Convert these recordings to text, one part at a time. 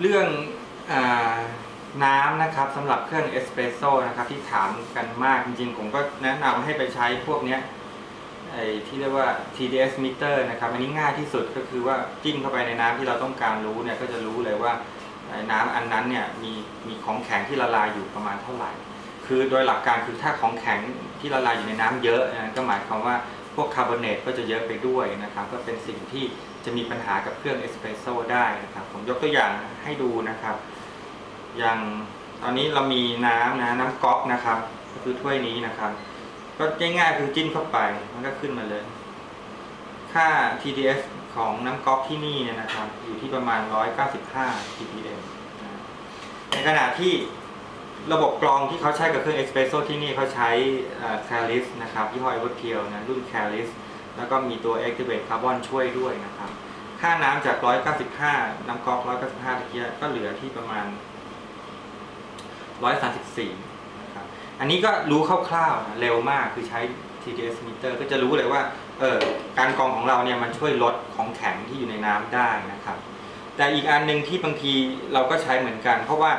เรื่องอน้ำนะครับสำหรับเครื่องเอสเปรสโซ่นะครับที่ถามกันมากจริงๆ ผมก็แนะนำให้ไปใช้พวกนี้ไอ้ที่เรียกว่า TDS meter นะครับอันนี้ง่ายที่สุดก็คือว่าจิ้มเข้าไปในน้ำที่เราต้องการรู้เนี่ยก็จะรู้เลยว่าน้ำอันนั้นเนี่ยมีมีของแข็งที่ละลายอยู่ประมาณเท่าไหร่ คือโดยหลักการคือถ้าของแข็งที่ละลายอยู่ในน้ำเยอะก็หมายความว่า วกคาร์บอเนตก็จะเยอะไปด้วยนะครับ ก็เป็นสิ่งที่จะมีปัญหากับเครื่องเอสเปรสโซ่ได้นะครับ ผมยกตัวอย่างให้ดูนะครับ อย่างตอนนี้เรามีน้ำนะน้ำก๊อกนะครับก็คือถ้วยนี้นะครับ ก็ง่ายๆคือจิ้มเข้าไปมันก็ขึ้นมาเลย ค่า TDS ของน้ำก๊อกที่นี่เนี่ยนะครับ อยู่ที่ประมาณ 195 ppm ในขณะที่ ระบบกรองที่เขาใช้กับเครื่องเอสเปรสโซ่ที่นี่เขาใช้แคลิสนะครับยี่ห้อเอเวอร์เพียวนะรุ่นแคลิสแล้วก็มีตัว Activate Carbon ช่วยด้วยนะครับ ค่าน้ำจาก 195 น้ำก๊อก195ตะเกียก็เหลือที่ประมาณ 134นะครับอันนี้ก็รู้คร่าวๆนะเร็วมากคือใช้ TDS meter ก็จะรู้เลยว่าเออการกรองของเราเนี่ยมันช่วยลดของแข็งที่อยู่ในน้ำได้นะครับ แต่อีกอันหนึ่งที่บางทีเราก็ใช้เหมือนกัน เพราะว่า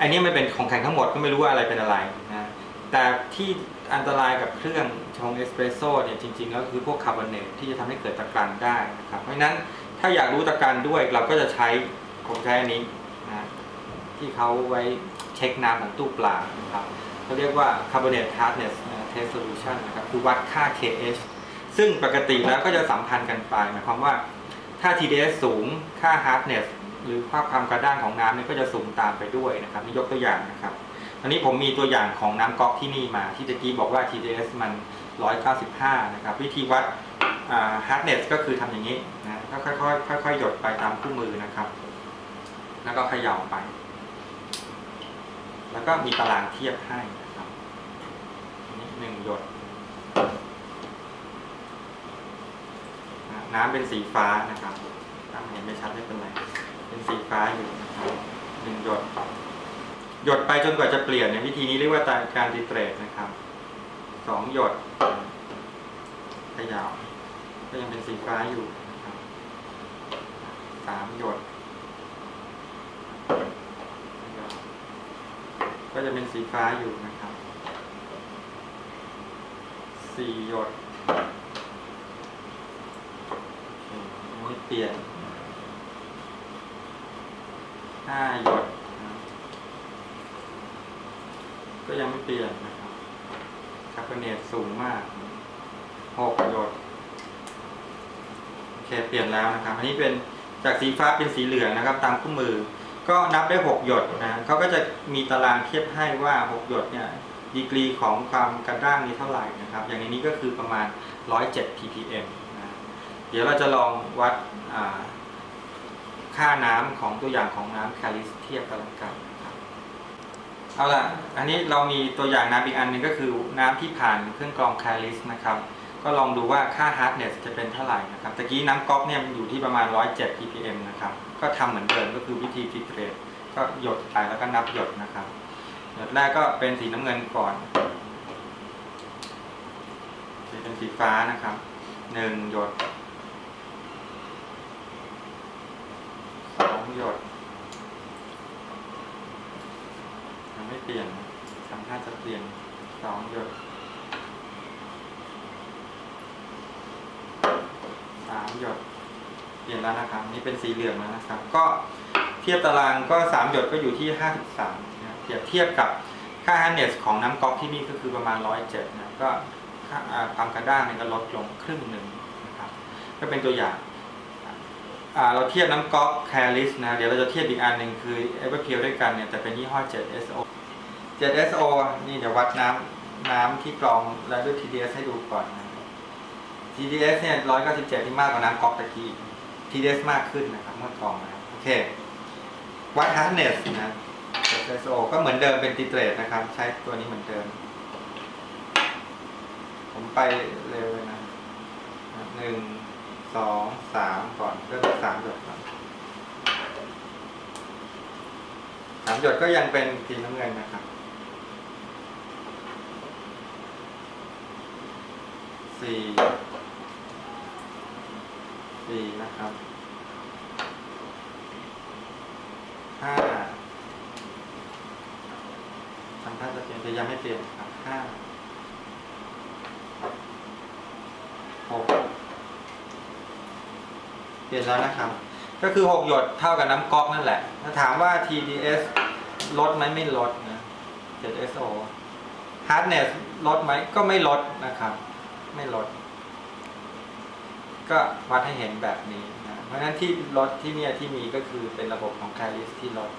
อันนี้มันเป็นของแข็งทั้งหมดก็ไม่รู้ว่าอะไรเป็นอะไรนะแต่ที่อันตรายกับเครื่องชงเอสเปรสโซ่เนี่ยจริงๆ แล้วคือพวกคาร์บอเนตที่จะทำให้เกิดตะกันได้นะครับเพราะฉะนั้นถ้าอยากรู้ตะกันด้วยเราก็จะใช้ผมใช้อันนี้นะที่เขาไว้เช็คน้ำของตู้ปลานะครับเขาเรียกว่า carbonate hardness test solution นะครับคือวัดค่า KH ซึ่งปกติแล้วก็จะสัมพันธ์กันไปหมายความว่าถ้า TDS สูงค่า hardness หรือค่าความกระด้างของน้ำเนี่ยก็จะสูงตามไปด้วยนะครับนี่ยกตัวอย่างนะครับอันนี้ผมมีตัวอย่างของน้ำก๊อกที่นี่มา ที่ตะกี้บอกว่า TDS มัน 195 นะครับ วิธีวัดอ่า hardness ก็คือทำอย่างนี้นะก็ค่อยๆค่อยๆหยดไปตามคู่มือนะครับ แล้วก็เขย่าไป แล้วก็มีตารางเทียบให้นะครับอันนี้หนึ่งหยด น้ำเป็นสีฟ้านะครับน้ำเห็นไม่ชัดไม่เป็นไร เป็นสีฟ้าอยู่นะครับหนึ่งหยด หยดไปจนกว่าจะเปลี่ยนในยวิธีนี้เรียกว่าการติเตรตนะครับสองหยดขยาวก็ยังเป็นสีฟ้าอยู่นะครับสามหยด ก็จะเป็นสีฟ้าอยู่นะครับสี่หยดยังไม่เปลี่ยน ห้าหยดนะก็ยังไม่เปลี่ยนนะครับคาร์บอเนตสูงมากหกหยดโอเคเปลี่ยนแล้วนะครับ อันนี้เป็นจากสีฟ้าเป็นสีเหลืองนะครับ ตามคู่มือ ก็นับได้หกหยดนะเขาก็จะมีตารางเทียบให้ว่าหกหยดเนี่ยดีกรีของความกระด้างนี้เท่าไหร่นะครับ อย่างในนี้ก็คือประมาณ 107 ppm นะเดี๋ยวเราจะลองวัดอ่า ค่าน้ำของตัวอย่างของน้ำแคลิสเทียบกันแล้วกันนะครับเอาล่ะ อันนี้เรามีตัวอย่างน้ำอีกอันหนึงก็คือน้ำที่ผ่านเครื่องกรองแคลิสนะครับ ก็ลองดูว่าค่า hardness จะเป็นเท่าไหร่นะครับตะกี้น้ำก๊อกเนี่ยมันอยู่ที่ประมาณ 107 ppm นะครับ ก็ทำเหมือนเดิมก็คือวิธีฟิเรตก็หยดไปแล้วก็นับหยดนะครับหยดแรกก็เป็นสีน้ำเงินก่อนเป็นสีฟ้านะครับหนึ่งหยด สอง หยดยังไม่เปลี่ยนทำท่าจะเปลี่ยนสองหยดสามหยด เปลี่ยนแล้วนะครับ นี่เป็นสีเหลืองแล้วนะครับ ก็เทียบตารางก็สามหยดก็อยู่ที่ห้าสิบสามนะเปรียบเทียบกับค่า hardness ของน้ำก๊อกที่นี่ก็คือประมาณร้อยเจ็ดนะก็ค่าอ่าความกระด้างเนี่ยก็ลดลงครึ่งหนึ่งนะครับ ก็เป็นตัวอย่าง เราเทียบน้ำก๊อกแคลิสนะ เดี๋ยวเราจะเทียบอีกอันหนึ่งคือเอเวอร์เพียวด้วยกันเนี่ยแต่เป็นยี่ห้อ 7SO 7SO นี่เดี๋ยววัดน้ำน้ำที่กรองแล้วด้วย TDS ให้ดูก่อนนะ TDS เนี่ย197ที่มากกว่าน้ำก๊อกตะกี้ TDS มากขึ้นนะครับเมื่อกรองนะครับโอเค วัด hardness นะ 7SO ก็เหมือนเดิมเป็นติเตรตนะครับ ใช้ตัวนี้เหมือนเดิม ผมไปเร็วเลยนะหนึ่ง สองสามก่อนเพื่อสามหยดก่อนสามหยดก็ยังเป็นสีน้ำเงินนะครับสี่สี่นะครับห้าทำท่าจะเปลี่ยนจะยังไม่เปลี่ยนครับห้าหก ยนแล้วนะครับ ก็คือ 6 หยดเท่ากับน้ำก๊อกนั่นแหละ ถ้าถามว่า TDS ลดไหมไม่ลดนะ 7SO hardness ลดไหมก็ไม่ลดนะครับ ไม่ลด ก็วัดให้เห็นแบบนี้นะเพราะฉะนั้นที่ลดที่เนี่ยที่มีก็คือเป็นระบบของ c a l i s ที่ลด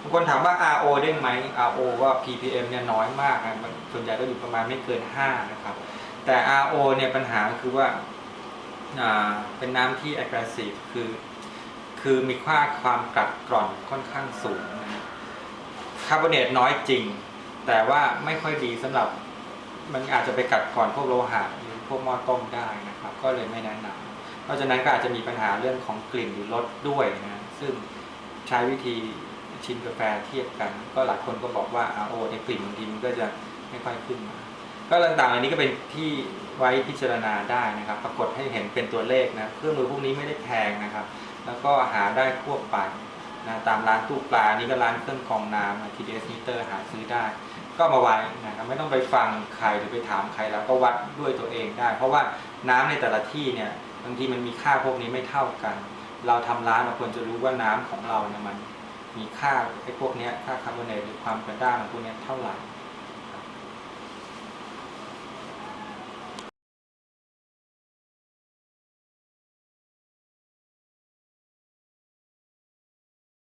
บางคนถามว่า RO เด้งไหม RO ว่า ppm เนี่ยน้อยมากนะมันส่วนใหญ่ก็อยู่ประมาณไม่เกิน 5 นะครับ แต่ RO เนี่ยปัญหาคือว่า เป็นน้ำที่ aggressive คือ คือมีค่าความกัดกร่อนค่อนข้างสูงคาร์บอเนตน้อยจริง แต่ว่าไม่ค่อยดีสำหรับมันอาจจะไปกัดกร่อนพวกโลหะหรือพวกหม้อต้มได้นะครับ ก็เลยไม่แนะนำเพราะฉะนั้นก็อาจจะมีปัญหาเรื่องของกลิ่นหรือรสด้วยนะซึ่งใช้วิธีชิมกาแฟเทียบกัน ก็หลายคนก็บอกว่าอาโอในกลิ่นบางทีมันก็จะไม่ค่อยขึ้นมา ก็ต่างๆ อันนี้ก็เป็นที่ไว้พิจารณาได้นะครับ ปรากฏให้เห็นเป็นตัวเลขนะเครื่องมือพวกนี้ไม่ได้แพงนะครับ แล้วก็หาได้ทั่วไปนะตามร้านตู้ปลานี่ก็ร้านเครื่องกรองน้ำ TDS meter หาซื้อได้ ก็มาไว้นะครับไม่ต้องไปฟังใครหรือไปถามใครแล้วก็วัดด้วยตัวเองได้ เพราะว่าน้ำในแต่ละที่เนี่ยบางทีมันมีค่าพวกนี้ไม่เท่ากัน เราทำร้านเราควรจะรู้ว่าน้ำของเราเนี่ยมันมีค่าไอ้พวกนี้ค่าคาร์บอนเนตหรือความกระด้างของพวกนี้เท่าไหร่